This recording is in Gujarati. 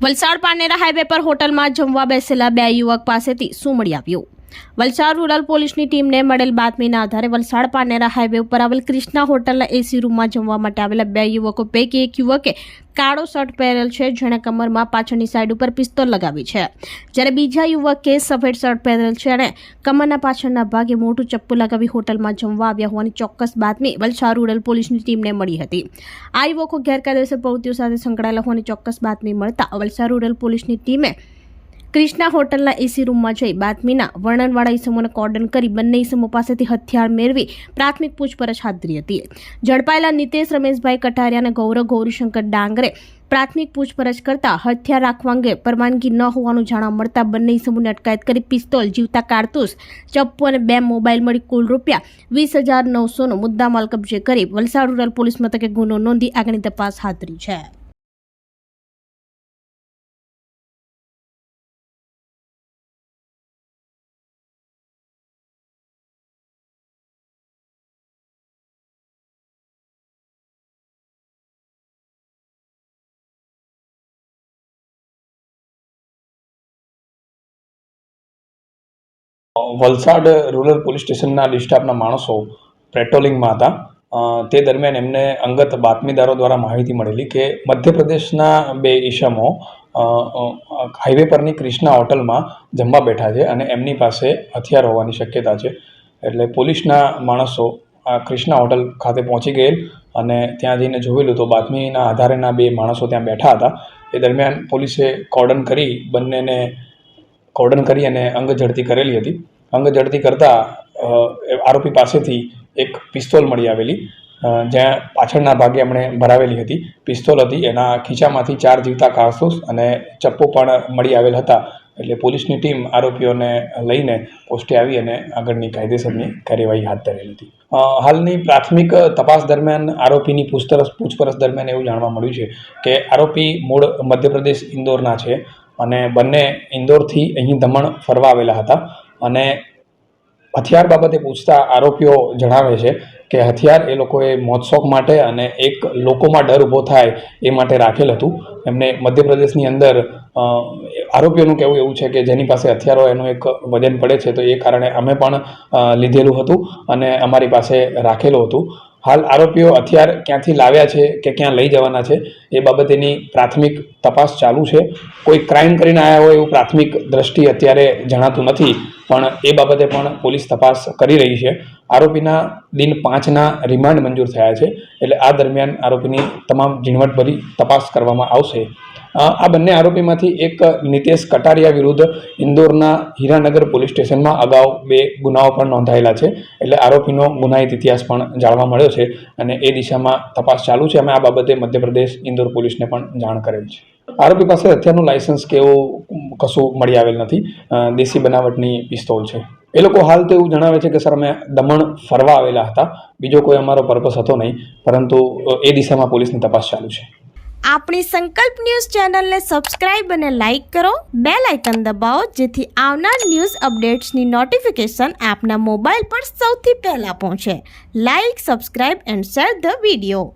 વલસાડ પાનેરા હાઈવે પર હોટલમાં જમવા બેસેલા બે યુવક પાસેથી મળી આવ્યું. વલસાડ રૂરલ પોલીસની ટીમને મળેલ બાતમીના આધારે વલસાડ પાનેરા હાઈવે ઉપર આવેલ ક્રિષ્ના હોટલના એસી રૂમમાં જમવા માટે આવેલા બે યુવકો પૈકી એક યુવકે કાળો શર્ટ પહેરેલ છે, જેણે કમરમાં પાછળની સાઈડ ઉપર પિસ્તોલ લગાવી છે. જ્યારે બીજા યુવકે સફેદ શર્ટ પહેરેલ છે અને કમરના પાછળના ભાગે મોટું ચપ્પુ લગાવી હોટલમાં જમવા આવ્યા હોવાની ચોક્કસ બાતમી વલસાડ રૂરલ પોલીસની ટીમને મળી હતી. આ યુવકો ગેરકાયદેસર પ્રવૃત્તિઓ સાથે સંકળાયેલા હોવાની ચોક્કસ બાતમી મળતા વલસાડ રૂરલ પોલીસની ટીમે ક્રિષ્ના હોટલના એસી રૂમમાં જઈ બાતમીના વર્ણનવાળા ઇસમોને કોર્ડન કરી બંને ઇસમો પાસેથી હથિયાર મેળવી પ્રાથમિક પૂછપરછ હાથ ધરી હતી. ઝડપાયેલા નિતેશ રમેશભાઈ કટારિયા અને ગૌરવ ગૌરીશંકર ડાંગરે પ્રાથમિક પૂછપરછ કરતા હથિયાર રાખવા અંગે પરવાનગી ન હોવાનું જાણવા મળતા બંને ઇસમોની અટકાયત કરી પિસ્તોલ, જીવતા કારતૂસ, ચપ્પુ અને બે મોબાઈલ મળી કુલ રૂપિયા વીસ હજાર નવસોનો મુદ્દામાલ કબજે કરી વલસાડ રૂરલ પોલીસ મથકે ગુનો નોંધી આગળની તપાસ હાથ ધરી છે. વલસાડ રૂરલ પોલીસ સ્ટેશનના ડિસ્ટાફના માણસો પેટ્રોલિંગમાં હતા. તે દરમિયાન એમને અંગત બાતમીદારો દ્વારા માહિતી મળેલી કે મધ્યપ્રદેશના બે અ, હાઈવે પરની ક્રિષ્ના હોટલમાં જમવા બેઠા છે અને એમની પાસે હથિયાર હોવાની શક્યતા છે. એટલે પોલીસના માણસો આ ક્રિષ્ના હોટલ ખાતે પહોંચી ગયેલ અને ત્યાં જઈને જોયેલું તો બાતમીના આધારેના બે માણસો ત્યાં બેઠા હતા. એ દરમિયાન પોલીસે કોર્ડન કરી બંનેને કોર્ડન કરી અને અંગ ઝડતી કરેલી હતી. અંગ ઝડતી કરતાં આરોપી પાસેથી એક પિસ્તોલ મળી આવેલી જ્યાં પાછળના ભાગે એમણે ભરાવેલી હતી. પિસ્તોલ હતી, એના ખીચામાંથી ચાર જીવતા કારતૂસ અને ચપ્પો પણ મળી આવેલ હતા. એટલે પોલીસની ટીમ આરોપીઓને લઈને પોસ્ટે આવી અને આગળની કાયદેસરની કાર્યવાહી હાથ ધરેલી હતી. હાલની પ્રાથમિક તપાસ દરમિયાન આરોપીની પૂછતરછ, પૂછપરછ દરમિયાન એવું જાણવા મળ્યું છે કે આરોપી મૂળ મધ્યપ્રદેશ, ઇન્દોરના છે. અને બંને ઇન્દોરથી અહીં દમણ ફરવા આવેલા હતા. અને હથિયાર બાબતે પૂછતા આરોપીઓ જણાવે છે કે હથિયાર એ લોકોએ મોજશોખ માટે અને એક લોકોમાં ડર ઊભો થાય એ માટે રાખેલ હતું. એમને મધ્યપ્રદેશની અંદર આરોપીઓનું કહેવું એવું છે કે જેની પાસે હથિયારો એનું એક વજન પડે છે તો એ કારણે અમે પણ લીધેલું હતું અને અમારી પાસે રાખેલું હતું. હાલ આરોપીઓ હથિયાર ક્યાંથી લાવ્યા છે કે ક્યાં લઈ જવાના છે એ બાબતેની પ્રાથમિક તપાસ ચાલુ છે. કોઈ ક્રાઇમ કરીને આવ્યા હોય એવું પ્રાથમિક દ્રષ્ટિ અત્યારે જણાતું નથી, પણ એ બાબતે પણ પોલીસ તપાસ કરી રહી છે. આરોપીના દિન પાંચના રિમાન્ડ મંજૂર થયા છે. એટલે આ દરમિયાન આરોપીની તમામ ઝીણવટભરી તપાસ કરવામાં આવશે. આ બંને આરોપીમાંથી એક નિતેશ કટારિયા વિરુદ્ધ ઇન્દોરના હીરાનગર પોલીસ સ્ટેશનમાં અગાઉ બે ગુનાઓ પણ નોંધાયેલા છે. એટલે આરોપીનો ગુનાહિત ઇતિહાસ પણ જાણવા મળ્યો છે અને એ દિશામાં તપાસ ચાલુ છે. અમે આ બાબતે મધ્યપ્રદેશ ઇન્દોર પોલીસને પણ જાણ કરેલ છે. આરોપી પાસે હથિયારનું લાયસન્સ કે એવું કશું મળી આવેલ નથી. દેશી બનાવટની પિસ્તોલ છે. એ લોકો હાલ તો એવું જણાવે છે કે સર અમે દમણ ફરવા આવેલા હતા. બીજો કોઈ અમારો પર્પસ હતો નહીં, પરંતુ એ દિશામાં પોલીસની તપાસ ચાલુ છે. આપણી સંકલ્પ ન્યૂઝ ચેનલને સબસ્ક્રાઇબ અને લાઇક કરો. બે લાઇકન દબાવો, જેથી આવનાર ન્યૂઝ અપડેટ્સની નોટિફિકેશન આપના મોબાઈલ પર સૌથી પહેલા પહોંચે. Like, subscribe and share the video.